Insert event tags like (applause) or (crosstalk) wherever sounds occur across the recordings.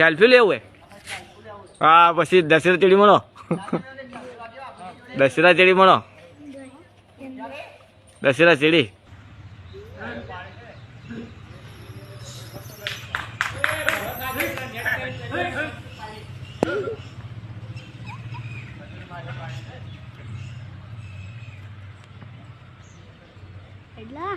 Selfie લેવું હે હા પછી દશેરા ચડી મળો. દશેરા ચડી મળો. દશેરા ચડી એટલા?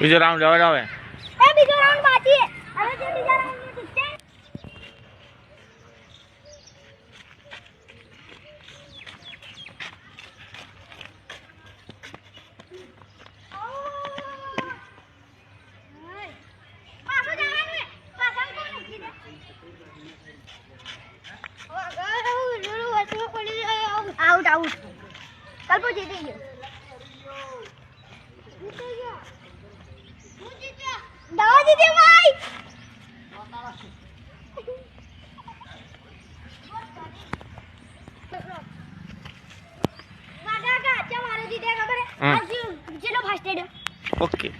બીજો રાઉન્ડ હવે આવે બીજો રાઉન્ડ બાકી. Out out. કલ્પો જીતી ગયો. જીતી ગયો. દાવા જીત્યો ભાઈ વાગા કા ચા મારે જીત્યા ખબર હે જેનો ફાસ્ટ એડ ઓકે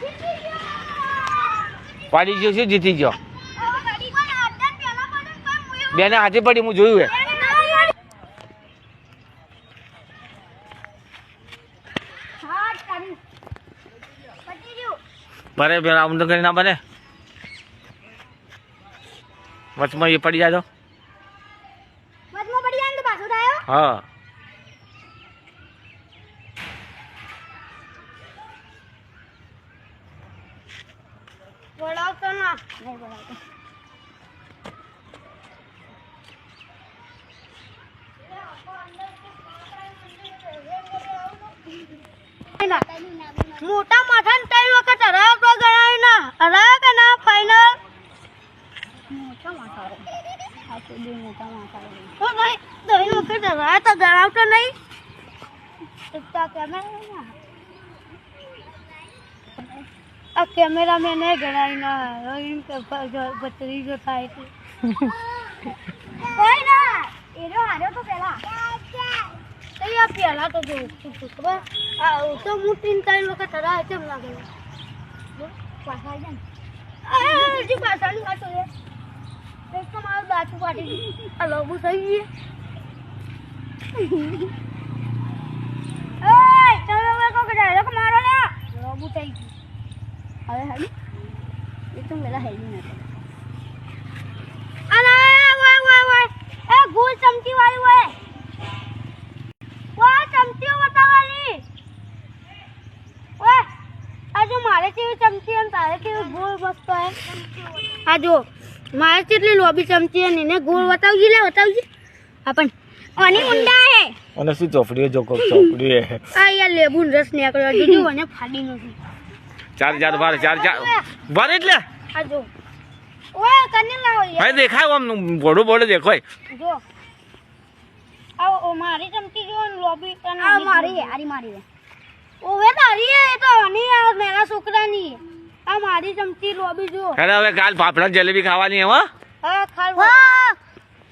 જીતી ગયો પાડી ગયો છે જીતી ગયો. બેને હાથે પડી હું જોયું હે મારે બેન આમ તો કરી ના બને વચમાં એ પડી જાય તો. હો. હા બોલાવતો ના નહીં બોલાવતો મોટા માથા ને ત્રણ વખત હરાવ તો ગણાય ના હરાવ કે ના ફાઈનલ મોટા માથા આ તો મોટા માથા ઓ ભાઈ ત્રણ વખત હરાવ તો ગણાવતો નહીં. એકતા કેમેરા આ કેમેરામેન એ ગણાય ના એમ કે બચરી જો થાય છે. કોઈ ના. એનો હાર્યો તો પેલા આ પેલા તો જો ખબર? આ તો હું ત્રણ ત્રણ વખત હરાય કેમ લાગે? જો, પાછા આવી જાય ને હજી પાછળની વાતો છે એક તો મારું દાચું ફાટી ગયું. આ લોબુ થઈ ગયું. (laughs) એય, તમે હવે કોક ડાયરેક્ટ મારો લે લોબુ થઈ ગયું. હવે હેડી એ તો મેલા હેલી નથી અને ઓય ઓય ઓય એ ગોળ ચમચી વાળી ઓય ઓય ચમચીઓ બતાવવાની ઓય આ જો મારે કેવી ચમચી અને તારે કેવી ગોળ મસ્ત હે આ જો મારે કેટલી લોબી ચમચી અને એને ગોળ બતાવજી લે બતાવજી આપણ ઓની મુંડા હે. અને શું ચોપડી જો ચોપડી હે? આ યાર લેબુ રસ નીકળ્યો. જોજો અને ફાડી નથી ચાર ચાર વાર ચાર ચાર. વાર એટલે? આ જો. ઓય કને લાવો યાર ભાઈ દેખાય આમ બોડું બોડું દેખાય. જો. આ ઓ મારી ચમચી જો લોબી તને આ મારી આરી મારી ઓવે તારી એ તો આની આ મેરા છોકરાની. આ મારી ચમચી લોબી જો અરે હવે કાલ ફાફડા જલેબી ખાવાની હે હો. ખાલ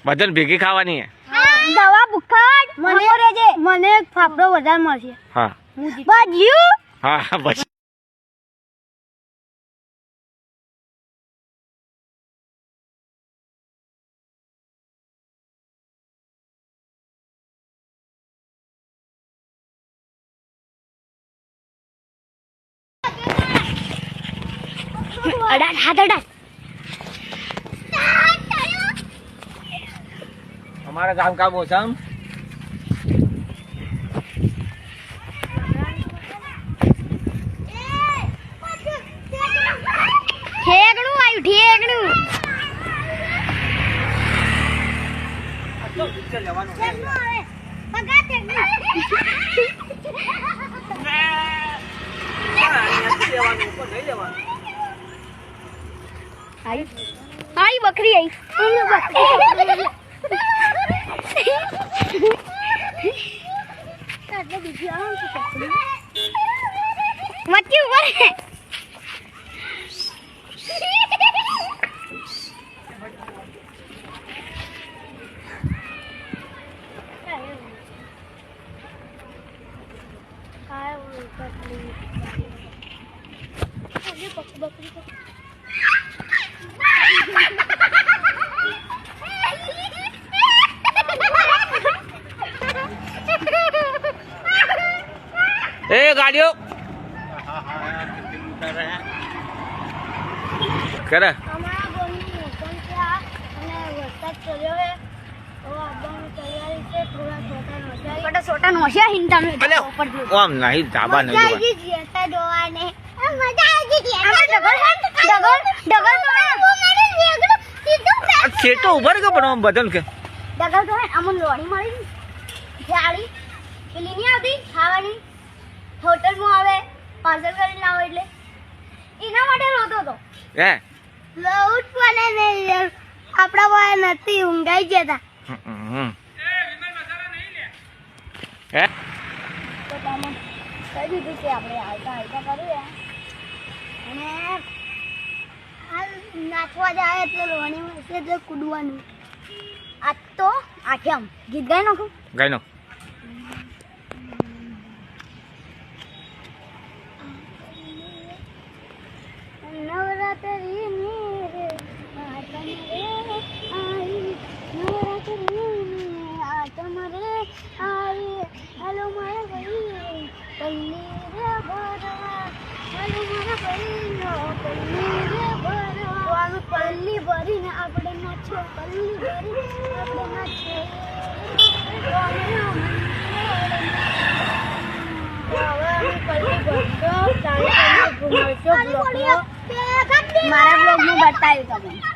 બધાને ભેગી ખાવાની હે. દવા બુખાડ મને રેજે. મને ફાફડો વધારે મળશે. હા બસ. અડાડ હાથ અડાડ. અમારા ગામ કા મોસમ આઈ બકરી આઈ વચ્ચે ઊભા રહે. એ ગાડીઓ કરે અમારા ગામની મોસમ છે આ અને વરસાદ ચડ્યો છે તો આવવાની તૈયારી છે થોડા છોટા નોચાઈ બટા છોટા નોચ્યા હિંતા મે ભલે આમ નહીં ધાબા નહીં જોવા. જીતા જોવાને મજા આવી ગઈ ડગલ ડગલ ડગલ તો ઉભર કે પણ બદલ કે? ડગલ તો અમન લોડી મળી જાળી. પેલી નહીં આવતી? ખાવાની. હોટલમાં આવે. પાર્સલ કરીને લાવો એટલે. એના માટે રોતો હતો. હે? લઉટ પણ ને આપણા પાસે નથી ઊંઘાઈ ગયા હમ. હે? તો તમે કહી દીધું કે આપણે આવતા આવતા કરીએ. અને નાચવા જાય એટલે લોણી મળશે એટલે કૂદવાનું. આ તો આઠમ. ગીત ગાઈ નાખું? ગાઈ નાખું. રે હાલો મારા પલ્લી રે ભરવા. હાલો મારા ભાઈનો પલ્લી રે અમે પલ્લી ભરીને આપણે નાચો પલ્લી ભરીને આપણે નાચો મારા બ્લોગમાં બતાવ્યું તમે